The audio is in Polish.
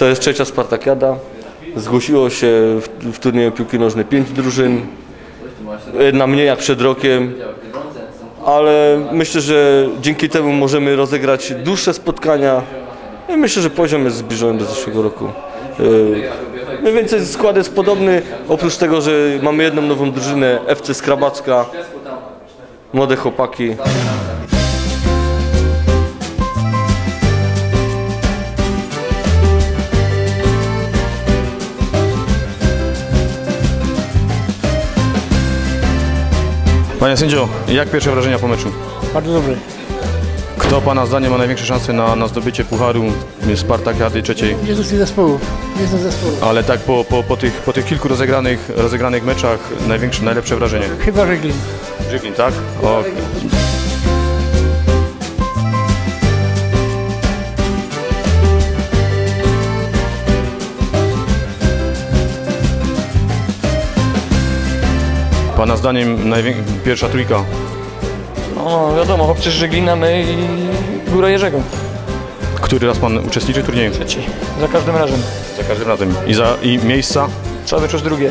To jest trzecia Spartakiada. Zgłosiło się w, w turnieju piłki nożnej pięć drużyn. Jedna mniej jak przed rokiem. Ale myślę, że dzięki temu możemy rozegrać dłuższe spotkania. I myślę, że poziom jest zbliżony do zeszłego roku. Yy, Mniej więcej skład jest podobny, oprócz tego, że mamy jedną nową drużynę FC Skrabacka. Młode chłopaki. Panie sędzio, jak pierwsze wrażenia po meczu? Bardzo dobry. Kto Pana zdaniem ma największe szanse na, na zdobycie pucharu Spartakiady trzeciej? Jest z zespołów. Jest z zespołów. Ale tak po, po, po, tych, po tych kilku rozegranych, rozegranych meczach największe, najlepsze wrażenie? Chyba Żeglin. Żyglin, tak? O, Pana zdaniem pierwsza trójka? No wiadomo, chłopcy z Żeglina, my i Góra Jerzego. Który raz Pan uczestniczy w turnieju? Trzeci. Za każdym razem. Za każdym razem. I, za, i miejsca? Cały czas drugie.